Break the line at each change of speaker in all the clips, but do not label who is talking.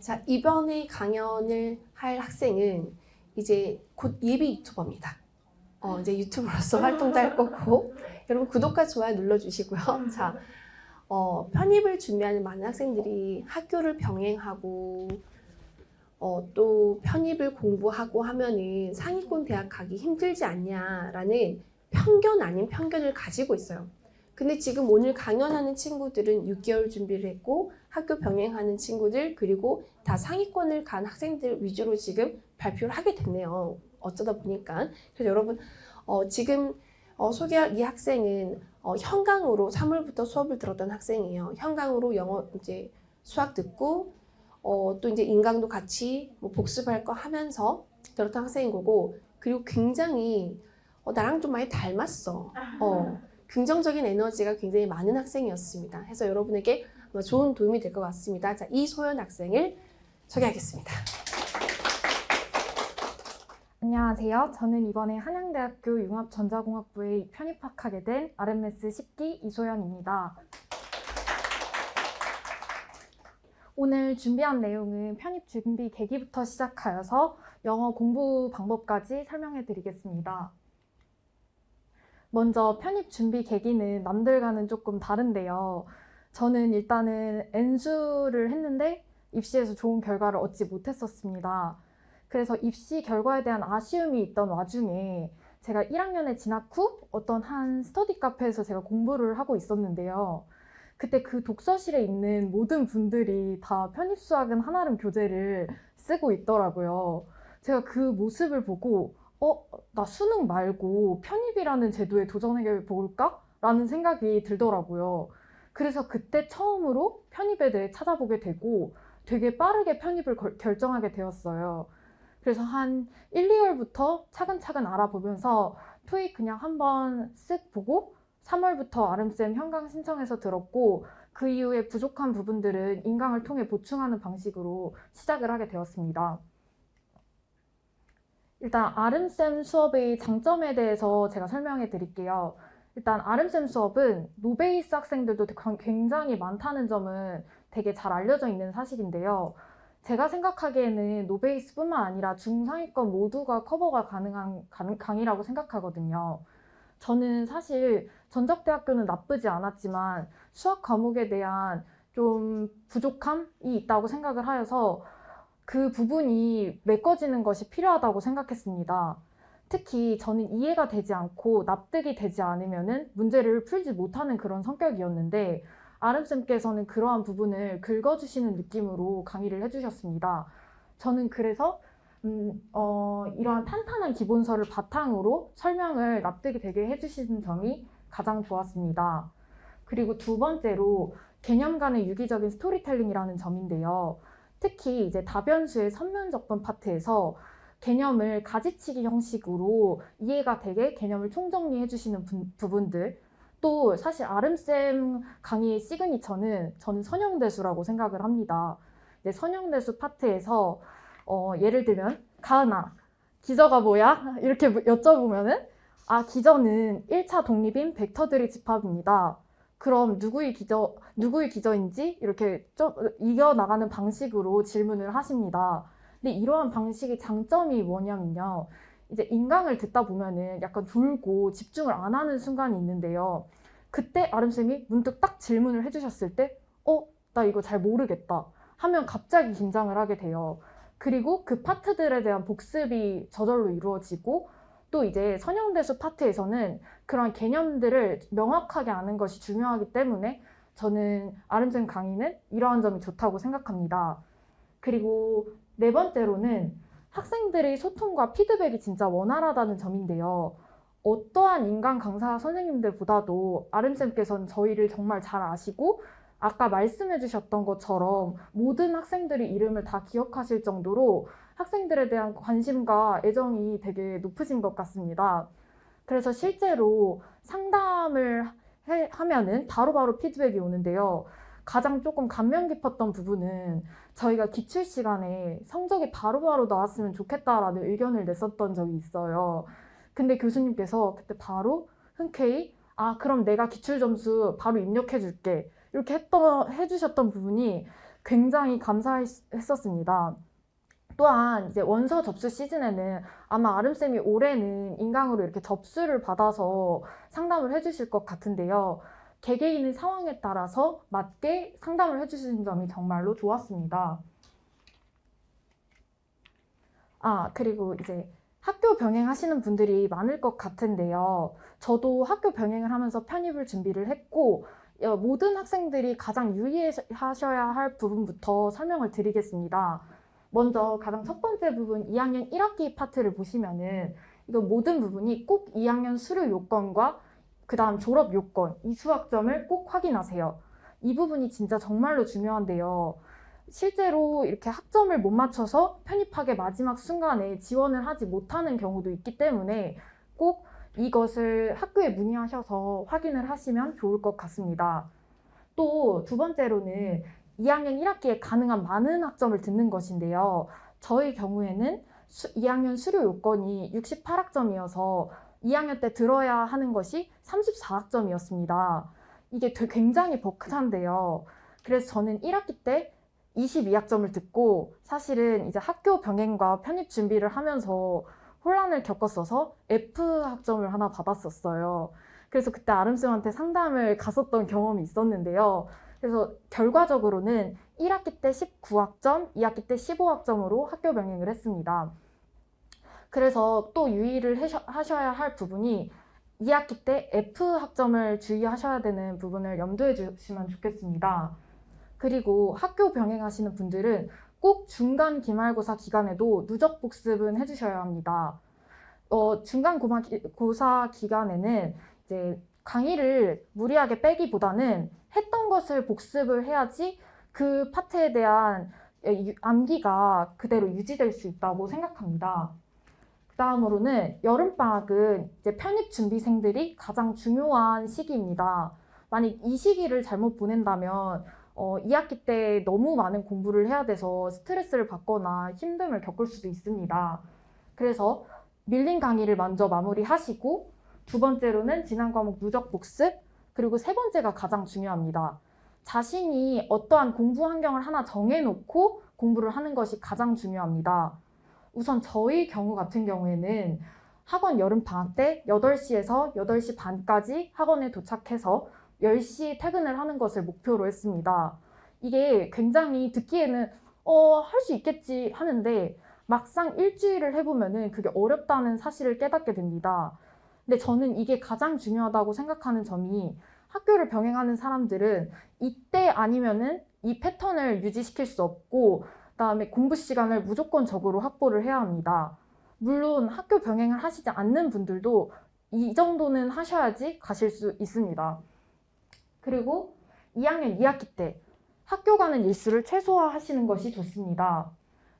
자, 이번에 강연을 할 학생은 이제 곧 예비 유튜버입니다. 어, 이제 유튜버로서 활동도 할 거고, 여러분 구독과 좋아요 눌러주시고요. 자, 어, 편입을 준비하는 많은 학생들이 학교를 병행하고, 어, 또 편입을 공부하고 하면은 상위권 대학 가기 힘들지 않냐라는 편견 아닌 편견을 가지고 있어요. 근데 지금 오늘 강연하는 친구들은 6개월 준비를 했고 학교 병행하는 친구들 그리고 다 상위권을 간 학생들 위주로 지금 발표를 하게 됐네요. 어쩌다 보니까 그래서 여러분 어, 지금 어, 소개할 이 학생은 어, 현강으로 3월부터 수업을 들었던 학생이에요. 현강으로 영어 이제 수학 듣고 어, 또 이제 인강도 같이 뭐 복습할 거 하면서 들었던 학생인 거고 그리고 굉장히 어, 나랑 좀 많이 닮았어. 어, 긍정적인 에너지가 굉장히 많은 학생이었습니다. 해서 여러분에게 아마 좋은 도움이 될 것 같습니다. 자, 이소연 학생을 소개하겠습니다.
안녕하세요. 저는 이번에 한양대학교 융합전자공학부에 편입학하게 된 RMS 10기 이소연입니다. 오늘 준비한 내용은 편입 준비 계기부터 시작하여서 영어 공부 방법까지 설명해 드리겠습니다. 먼저 편입 준비 계기는 남들과는 조금 다른데요. 저는 일단은 N수를 했는데 입시에서 좋은 결과를 얻지 못했었습니다. 그래서 입시 결과에 대한 아쉬움이 있던 와중에 제가 1학년에 진학 후 어떤 한 스터디 카페에서 제가 공부를 하고 있었는데요. 그때 그 독서실에 있는 모든 분들이 다 편입 수학은 하나름 교재를 쓰고 있더라고요. 제가 그 모습을 보고 어, 나 수능 말고 편입이라는 제도에 도전해 볼까? 라는 생각이 들더라고요. 그래서 그때 처음으로 편입에 대해 찾아보게 되고 되게 빠르게 편입을 걸- 결정하게 되었어요. 그래서 한 1, 2월부터 차근차근 알아보면서 토익 그냥 한번 쓱 보고 3월부터 아름쌤 현강 신청해서 들었고 그 이후에 부족한 부분들은 인강을 통해 보충하는 방식으로 시작을 하게 되었습니다. 일단 아름쌤 수업의 장점에 대해서 제가 설명해 드릴게요. 일단 아름쌤 수업은 노베이스 학생들도 굉장히 많다는 점은 되게 잘 알려져 있는 사실인데요. 제가 생각하기에는 노베이스뿐만 아니라 중상위권 모두가 커버가 가능한 강- 강의라고 생각하거든요. 저는 사실 전적대학교는 나쁘지 않았지만 수학 과목에 대한 좀 부족함이 있다고 생각을 하여서 그 부분이 메꿔지는 것이 필요하다고 생각했습니다. 특히 저는 이해가 되지 않고 납득이 되지 않으면은 문제를 풀지 못하는 그런 성격이었는데 아름쌤께서는 그러한 부분을 긁어주시는 느낌으로 강의를 해주셨습니다. 저는 그래서 음, 어, 이러한 탄탄한 기본서를 바탕으로 설명을 납득이 되게 해주시는 점이 가장 좋았습니다. 그리고 두 번째로 개념 간의 유기적인 스토리텔링이라는 점인데요. 특히 이제 다변수의 선면적분 파트에서 개념을 가지치기 형식으로 이해가 되게 개념을 총정리해 주시는 분- 부분들 또 사실 아름쌤 강의의 시그니처는 저는 선형대수라고 생각을 합니다. 이제 선형대수 파트에서 어, 예를 들면 가은아 기저가 뭐야? 이렇게 여쭤보면은 아 기저는 1차 독립인 벡터들의 집합입니다. 그럼 누구의 기저 누구의 기저인지 이렇게 좀 이겨 나가는 방식으로 질문을 하십니다. 근데 이러한 방식의 장점이 뭐냐면요. 이제 인강을 듣다 보면은 약간 졸고 집중을 안 하는 순간이 있는데요. 그때 아름쌤이 문득 딱 질문을 해주셨을 때, 어, 나 이거 잘 모르겠다. 하면 갑자기 긴장을 하게 돼요. 그리고 그 파트들에 대한 복습이 저절로 이루어지고, 또 이제 선형대수 파트에서는 그런 개념들을 명확하게 아는 것이 중요하기 때문에 저는 아름쌤 강의는 이러한 점이 좋다고 생각합니다. 그리고 네 번째로는 학생들의 소통과 피드백이 진짜 원활하다는 점인데요. 어떠한 인간 강사 선생님들보다도 아름쌤께서는 저희를 정말 잘 아시고 아까 말씀해 주셨던 것처럼 모든 학생들의 이름을 다 기억하실 정도로 학생들에 대한 관심과 애정이 되게 높으신 것 같습니다. 그래서 실제로 상담을 해- 하면은 바로바로 피드백이 오는데요. 가장 조금 감명 깊었던 부분은 저희가 기출 시간에 성적이 바로 바로 나왔으면 좋겠다라는 의견을 냈었던 적이 있어요. 근데 교수님께서 그때 바로 흔쾌히 아 그럼 내가 기출 점수 바로 입력해 줄게 이렇게 했던 해주셨던 부분이 굉장히 감사했었습니다. 또한 이제 원서 접수 시즌에는 아마 아름쌤이 올해는 인강으로 이렇게 접수를 받아서 상담을 해주실 것 같은데요. 개개인의 상황에 따라서 맞게 상담을 해주시는 점이 정말로 좋았습니다. 아, 그리고 이제 학교 병행하시는 분들이 많을 것 같은데요. 저도 학교 병행을 하면서 편입을 준비를 했고, 어, 모든 학생들이 가장 유의하셔야 할 부분부터 설명을 드리겠습니다. 먼저 가장 첫 번째 부분 2학년 1학기 파트를 보시면은 이거 모든 부분이 꼭 2학년 수료 요건과 그 다음 졸업 요건, 이 수학점을 꼭 확인하세요. 이 부분이 진짜 정말로 중요한데요. 실제로 이렇게 학점을 못 맞춰서 편입학의 마지막 순간에 지원을 하지 못하는 경우도 있기 때문에 꼭 이것을 학교에 문의하셔서 확인을 하시면 좋을 것 같습니다. 또 두 번째로는 2학년 1학기에 가능한 많은 학점을 듣는 것인데요. 저희 경우에는 수, 2학년 수료 요건이 68학점이어서 2학년 때 들어야 하는 것이 34학점이었습니다. 이게 되게 굉장히 벅찬데요. 그래서 저는 1학기 때 22학점을 듣고 사실은 이제 학교 병행과 편입 준비를 하면서 혼란을 겪었어서 F 학점을 하나 받았었어요. 그래서 그때 아름쌤한테 상담을 갔었던 경험이 있었는데요. 그래서 결과적으로는 1학기 때 19학점, 2학기 때 15학점으로 학교 병행을 했습니다. 그래서 또 유의를 하셔야 할 부분이 2학기 때 F 학점을 주의하셔야 되는 부분을 염두에 주시면 좋겠습니다. 그리고 학교 병행하시는 분들은 꼭 중간 기말고사 기간에도 누적 복습은 해주셔야 합니다. 어, 중간 고사 기간에는 이제 강의를 무리하게 빼기보다는 했던 것을 복습을 해야지 그 파트에 대한 암기가 그대로 유지될 수 있다고 생각합니다. 그 다음으로는 여름방학은 이제 편입 준비생들이 가장 중요한 시기입니다. 만약 이 시기를 잘못 보낸다면 어, 2학기 때 너무 많은 공부를 해야 돼서 스트레스를 받거나 힘듦을 겪을 수도 있습니다. 그래서 밀린 강의를 먼저 마무리하시고 두 번째로는 지난 과목 누적 복습 그리고 세 번째가 가장 중요합니다. 자신이 어떠한 공부 환경을 하나 정해놓고 공부를 하는 것이 가장 중요합니다. 우선 저희 경우 같은 경우에는 학원 여름 방학 때 8시에서 8시 반까지 학원에 도착해서 10시 퇴근을 하는 것을 목표로 했습니다. 이게 굉장히 듣기에는 어, 할 수 있겠지 하는데 막상 일주일을 해보면은 그게 어렵다는 사실을 깨닫게 됩니다. 근데 저는 이게 가장 중요하다고 생각하는 점이 학교를 병행하는 사람들은 이때 아니면은 이 패턴을 유지시킬 수 없고 그다음에 공부 시간을 무조건적으로 확보를 해야 합니다. 물론 학교 병행을 하시지 않는 분들도 이 정도는 하셔야지 가실 수 있습니다. 그리고 2학년 2학기 때 학교 가는 일수를 최소화하시는 것이 좋습니다.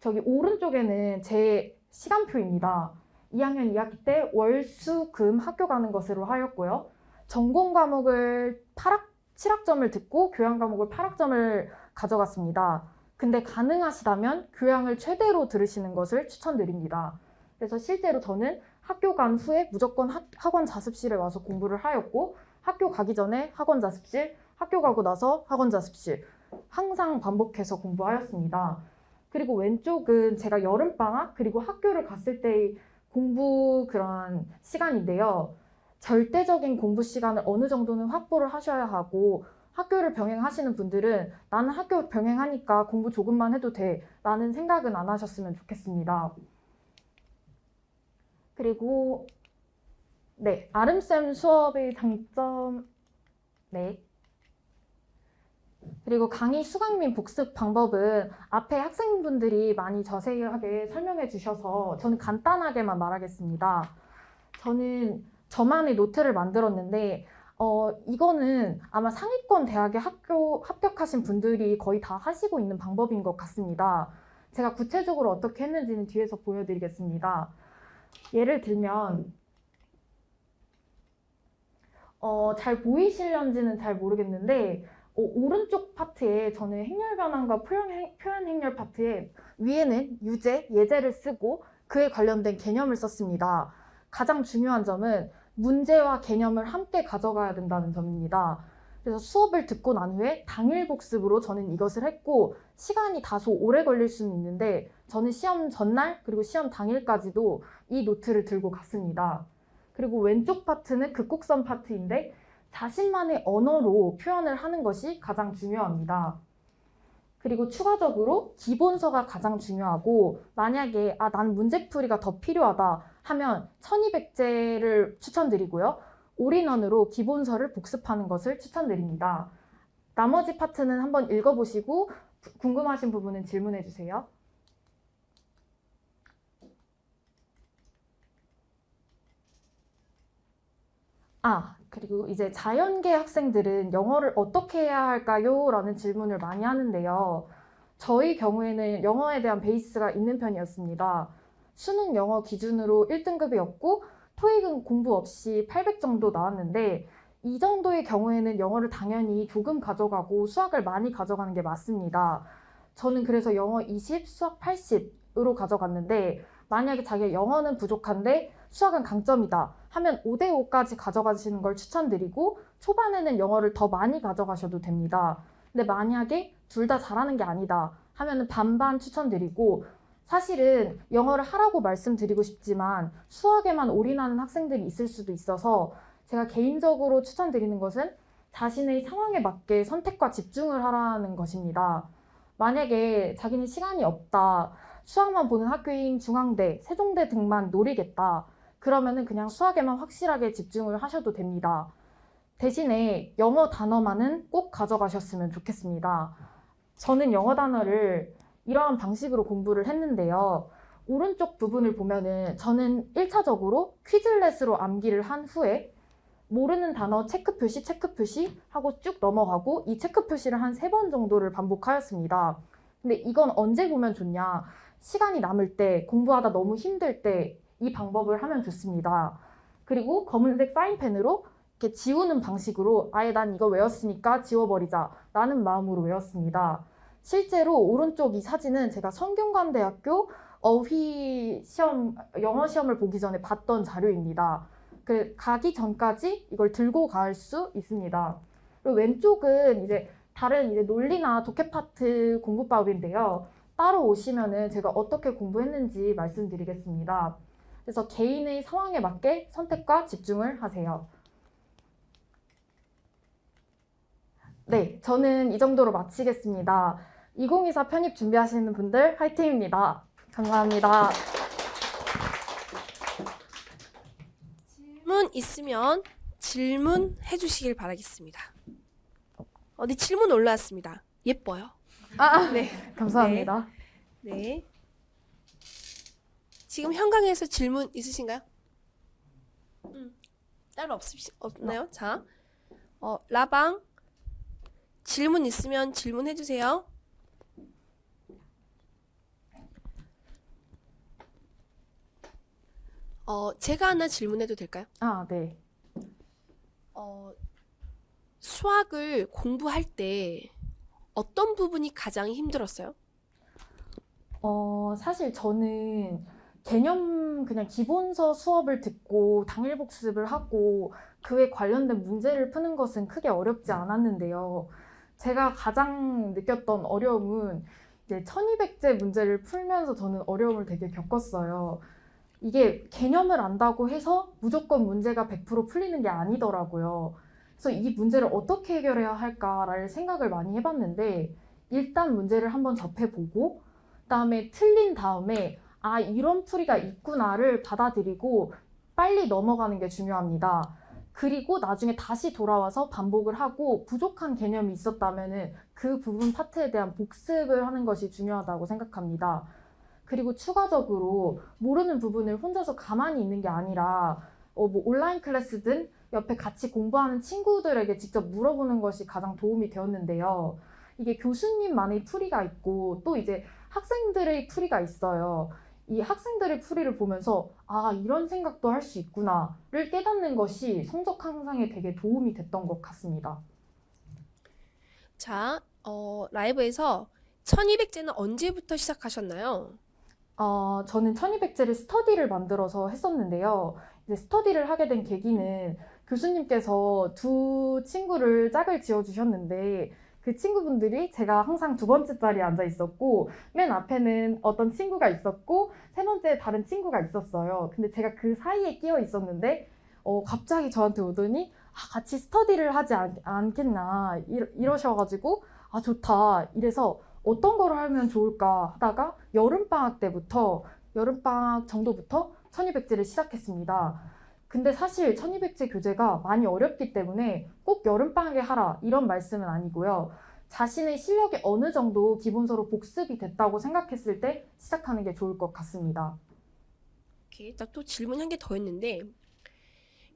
저기 오른쪽에는 제 시간표입니다. 2학년 2학기 때 월, 수, 금 학교 가는 것으로 하였고요. 전공 과목을 8학, 7학점을 듣고 교양 과목을 8학점을 가져갔습니다. 근데 가능하시다면 교양을 최대로 들으시는 것을 추천드립니다. 그래서 실제로 저는 학교 간 후에 무조건 학, 학원 자습실에 와서 공부를 하였고 학교 가기 전에 학원 자습실, 학교 가고 나서 학원 자습실 항상 반복해서 공부하였습니다. 그리고 왼쪽은 제가 여름방학 그리고 학교를 갔을 때의 공부 그런 시간인데요. 절대적인 공부 시간을 어느 정도는 확보를 하셔야 하고 학교를 병행하시는 분들은 나는 학교 병행하니까 공부 조금만 해도 돼 라는 생각은 안 하셨으면 좋겠습니다. 그리고 네, 아름쌤 수업의 장점 네. 그리고 강의 수강 및 복습 방법은 앞에 학생분들이 많이 자세하게 설명해 주셔서 저는 간단하게만 말하겠습니다. 저는 저만의 노트를 만들었는데 어, 이거는 아마 상위권 대학에 학교 합격하신 분들이 거의 다 하시고 있는 방법인 것 같습니다. 제가 구체적으로 어떻게 했는지는 뒤에서 보여드리겠습니다. 예를 들면 어, 잘 보이실런지는 잘 모르겠는데 어, 오른쪽 파트에 저는 행렬 변환과 표현, 행, 표현 행렬 파트에 위에는 유제, 예제를 쓰고 그에 관련된 개념을 썼습니다. 가장 중요한 점은 문제와 개념을 함께 가져가야 된다는 점입니다. 그래서 수업을 듣고 난 후에 당일 복습으로 저는 이것을 했고 시간이 다소 오래 걸릴 수는 있는데 저는 시험 전날 그리고 시험 당일까지도 이 노트를 들고 갔습니다. 그리고 왼쪽 파트는 극곡선 파트인데 자신만의 언어로 표현을 하는 것이 가장 중요합니다. 그리고 추가적으로 기본서가 가장 중요하고 만약에 아, 난 문제풀이가 더 필요하다 하면 1200제를 추천드리고요. 올인원으로 기본서를 복습하는 것을 추천드립니다. 나머지 파트는 한번 읽어보시고 구- 궁금하신 부분은 질문해 주세요. 아, 그리고 이제 자연계 학생들은 영어를 어떻게 해야 할까요? 라는 질문을 많이 하는데요. 저희 경우에는 영어에 대한 베이스가 있는 편이었습니다. 수능 영어 기준으로 1등급이었고, 토익은 공부 없이 800 정도 나왔는데, 이 정도의 경우에는 영어를 당연히 조금 가져가고 수학을 많이 가져가는 게 맞습니다. 저는 그래서 영어 20, 수학 80으로 가져갔는데, 만약에 자기가 영어는 부족한데 수학은 강점이다 하면 5대5까지 가져가시는 걸 추천드리고, 초반에는 영어를 더 많이 가져가셔도 됩니다. 근데 만약에 둘 다 잘하는 게 아니다 하면은 반반 추천드리고, 사실은 영어를 하라고 말씀드리고 싶지만 수학에만 올인하는 학생들이 있을 수도 있어서 제가 개인적으로 추천드리는 것은 자신의 상황에 맞게 선택과 집중을 하라는 것입니다. 만약에 자기는 시간이 없다, 수학만 보는 학교인 중앙대, 세종대 등만 노리겠다, 그러면은 그냥 수학에만 확실하게 집중을 하셔도 됩니다. 대신에 영어 단어만은 꼭 가져가셨으면 좋겠습니다. 저는 영어 단어를 이러한 방식으로 공부를 했는데요. 오른쪽 부분을 보면은 저는 1차적으로 퀴즐렛으로 암기를 한 후에 모르는 단어 체크 표시, 체크 표시 하고 쭉 넘어가고 이 체크 표시를 한 세 번 정도를 반복하였습니다. 근데 이건 언제 보면 좋냐? 시간이 남을 때, 공부하다 너무 힘들 때 이 방법을 하면 좋습니다. 그리고 검은색 사인펜으로 이렇게 지우는 방식으로 아예 난 이거 외웠으니까 지워버리자 라는 마음으로 외웠습니다. 실제로 오른쪽 이 사진은 제가 성균관대학교 어휘 시험, 영어 시험을 보기 전에 봤던 자료입니다. 그 가기 전까지 이걸 들고 갈 수 있습니다. 그리고 왼쪽은 이제 다른 이제 논리나 독해 파트 공부법인데요. 따로 오시면은 제가 어떻게 공부했는지 말씀드리겠습니다. 그래서 개인의 상황에 맞게 선택과 집중을 하세요. 네, 저는 이 정도로 마치겠습니다. 2024 편입 준비하시는 분들 화이팅입니다. 감사합니다.
질문 있으면 질문 해 주시길 바라겠습니다. 어, 네, 질문 올라왔습니다. 예뻐요.
아,
네.
감사합니다.
네. 지금 현강에서 질문 있으신가요? 음, 따로 없으시, 없나요? 자, 어, 라방 질문 있으면 질문해 주세요. 어, 제가 하나 질문해도 될까요?
아, 네.
어, 수학을 공부할 때 어떤 부분이 가장 힘들었어요?
어, 사실 저는 개념 그냥 기본서 수업을 듣고 당일 복습을 하고 그에 관련된 문제를 푸는 것은 크게 어렵지 않았는데요. 제가 가장 느꼈던 어려움은 이제 1200제 문제를 풀면서 저는 어려움을 되게 겪었어요. 이게 개념을 안다고 해서 무조건 문제가 100% 풀리는 게 아니더라고요. 그래서 이 문제를 어떻게 해결해야 할까를 생각을 많이 해봤는데 일단 문제를 한번 접해보고 그다음에 틀린 다음에 아 이런 풀이가 있구나를 받아들이고 빨리 넘어가는 게 중요합니다. 그리고 나중에 다시 돌아와서 반복을 하고 부족한 개념이 있었다면은 그 부분 파트에 대한 복습을 하는 것이 중요하다고 생각합니다. 그리고 추가적으로 모르는 부분을 혼자서 가만히 있는 게 아니라 어, 뭐 온라인 클래스든 옆에 같이 공부하는 친구들에게 직접 물어보는 것이 가장 도움이 되었는데요. 이게 교수님만의 풀이가 있고 또 이제 학생들의 풀이가 있어요. 이 학생들의 풀이를 보면서 아, 이런 생각도 할 수 있구나를 깨닫는 것이 성적 향상에 되게 도움이 됐던 것 같습니다.
자, 어, 라이브에서 1200제는 언제부터 시작하셨나요?
어, 저는 1200제를 스터디를 만들어서 했었는데요. 이제 스터디를 하게 된 계기는 교수님께서 두 친구를 짝을 지어주셨는데 그 친구분들이 제가 항상 두 번째 자리에 앉아 있었고 맨 앞에는 어떤 친구가 있었고 세 번째에 다른 친구가 있었어요. 근데 제가 그 사이에 끼어 있었는데 어, 갑자기 저한테 오더니 아, 같이 스터디를 하지 않, 않겠나 이러, 이러 셔가지고 아 좋다 이래서 어떤 거를 하면 좋을까 하다가 여름방학 때부터 여름방학 정도부터 천이백제를 시작했습니다. 근데 사실 천이백제 교재가 많이 어렵기 때문에 꼭 여름방학에 하라 이런 말씀은 아니고요. 자신의 실력이 어느 정도 기본서로 복습이 됐다고 생각했을 때 시작하는 게 좋을 것 같습니다.
오케이. 나또 질문 한 개 더 있는데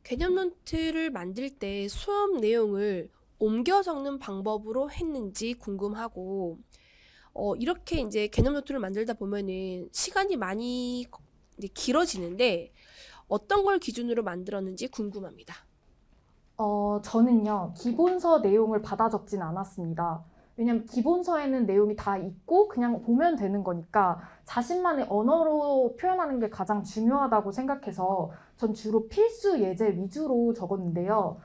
개념 노트를 만들 때 수업 내용을 옮겨 적는 방법으로 했는지 궁금하고 어, 이렇게 이제 개념 노트를 만들다 보면은 시간이 많이 길어지는데 어떤 걸 기준으로 만들었는지 궁금합니다.
어, 저는요, 기본서 내용을 받아 적진 않았습니다. 왜냐면 기본서에는 내용이 다 있고 그냥 보면 되는 거니까 자신만의 언어로 표현하는 게 가장 중요하다고 생각해서 전 주로 필수 예제 위주로 적었는데요.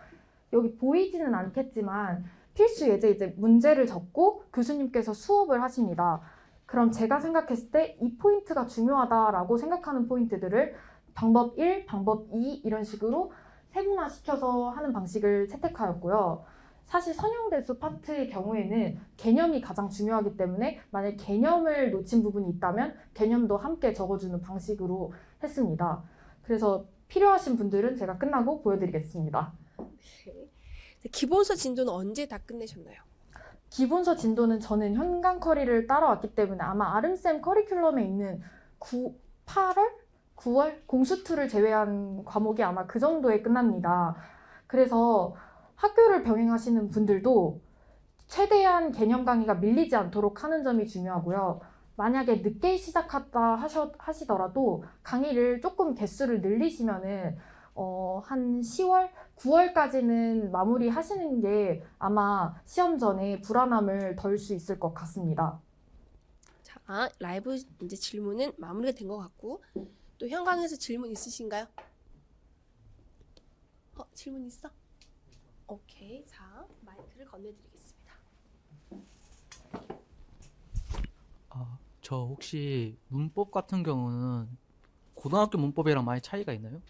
여기 보이지는 않겠지만 필수 예제 이제 문제를 적고 교수님께서 수업을 하십니다. 그럼 제가 생각했을 때 이 포인트가 중요하다라고 생각하는 포인트들을 방법 1, 방법 2 이런 식으로 세분화 시켜서 하는 방식을 채택하였고요. 사실 선형대수 파트의 경우에는 개념이 가장 중요하기 때문에 만약 개념을 놓친 부분이 있다면 개념도 함께 적어주는 방식으로 했습니다. 그래서 필요하신 분들은 제가 끝나고 보여드리겠습니다.
네. 기본서 진도는 언제 다 끝내셨나요?
기본서 진도는 저는 현강 커리를 따라왔기 때문에 아마 아름쌤 커리큘럼에 있는 9, 8월? 9월? 공수투를 제외한 과목이 아마 그 정도에 끝납니다. 그래서 학교를 병행하시는 분들도 최대한 개념 강의가 밀리지 않도록 하는 점이 중요하고요. 만약에 늦게 시작하다 하셔, 하시더라도 강의를 조금 개수를 늘리시면은 어, 한 10월, 9월까지는 마무리 하시는 게 아마 시험 전에 불안함을 덜 수 있을 것 같습니다.
자, 라이브 이제 질문은 마무리가 된 것 같고 또 현강에서 질문 있으신가요? 어, 질문 있어? 오케이. 자, 마이크를 건네드리겠습니다.
아, 저 혹시 문법 같은 경우는 고등학교 문법이랑 많이 차이가 있나요?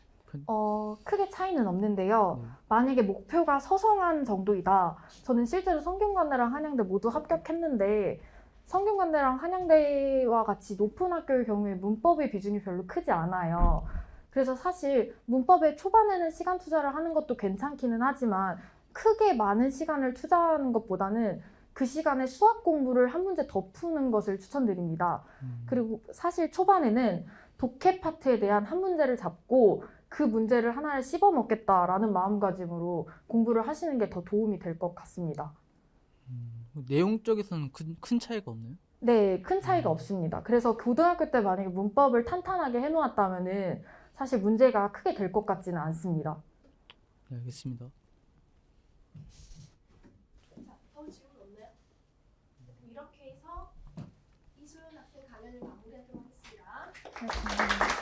어, 크게 차이는 없는데요.
네.
만약에 목표가 서성한 정도이다. 저는 실제로 성균관대랑 한양대 모두 합격했는데 성균관대랑 한양대와 같이 높은 학교의 경우에 문법의 비중이 별로 크지 않아요. 그래서 사실 문법에 초반에는 시간 투자를 하는 것도 괜찮기는 하지만 크게 많은 시간을 투자하는 것보다는 그 시간에 수학 공부를 한 문제 더 푸는 것을 추천드립니다.
음,
그리고 사실 초반에는 독해 파트에 대한 한 문제를 잡고 그 문제를 하나를 씹어 먹겠다라는 마음가짐으로 공부를 하시는 게 더 도움이 될 것 같습니다.
음, 내용적에서는 큰, 큰 차이가 없나요?
네, 큰 차이가
음.
없습니다. 그래서 고등학교 때 만약에 문법을 탄탄하게 해놓았다면은 사실 문제가 크게 될 것 같지는 않습니다.
네, 알겠습니다.
자, 더 질문 없나요? 이렇게 해서 이소연 학생 강연을 마무리하도록 하겠습니다.
네, 감사합니다.